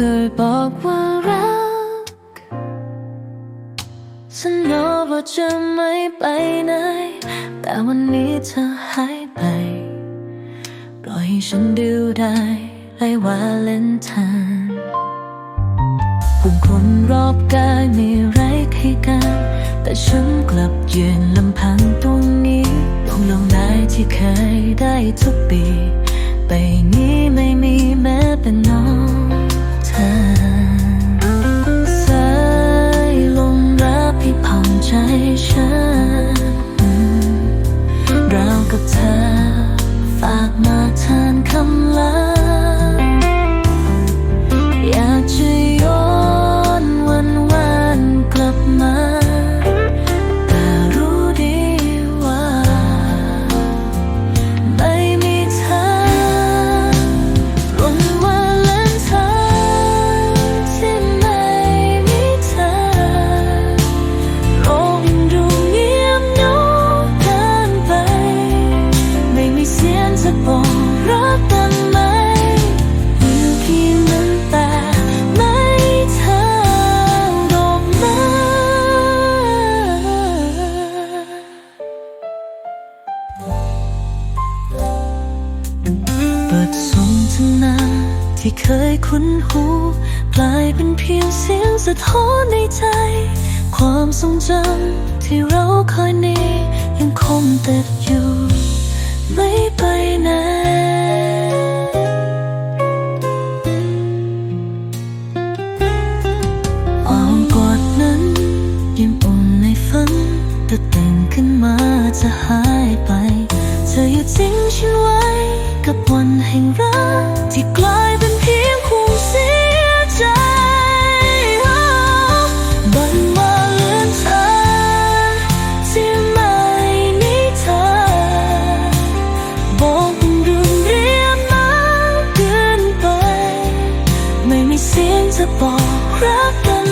เคยบอกว่ารักสัญญาว่าจะไม่ไปไหน แต่วันนี้เธอหายไป ปล่อยให้ฉันดูได้ไรว่าเล่นทานผู้คนรอบกายมีไร้ใครกัน แต่ฉันกลับยืนลำพังตรงนี้ตลงลงได้ที่เคยได้ทุกปีไปนี้ บทสนทนาที่เคยคุ้นหูกลายเป็นเพียงเสียงสะท้อนในใจ ความทรงจำที่เราเคยนี้ ยังคงติดอยู่ ไม่ไปไหนอ้อมกอดนั้นยังอุ่นในฝันแต่ตื่นขึ้นมาจะหายไป เธออยู่ทิ้งฉัน กับวันแห่งรักที่กลายเป็นเพียงความเสียใจบันว่าเลือนเธอที่ไม่มีเธอ บอกเป็นเรื่องเรียบน้ำเกินไป ไม่มีเสียงจะบอกรักกัน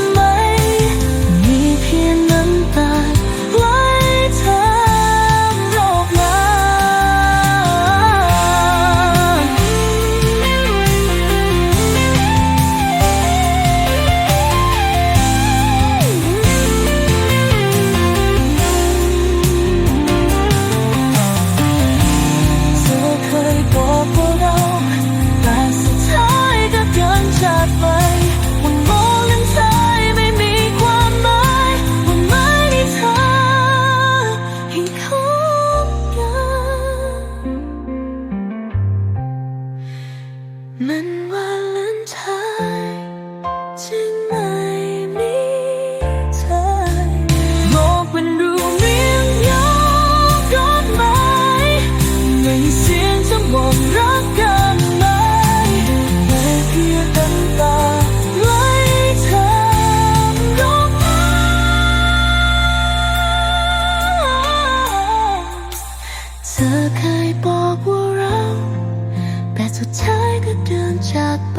เคยบอกว่าเรา แต่สุดท้ายก็เดินจากไป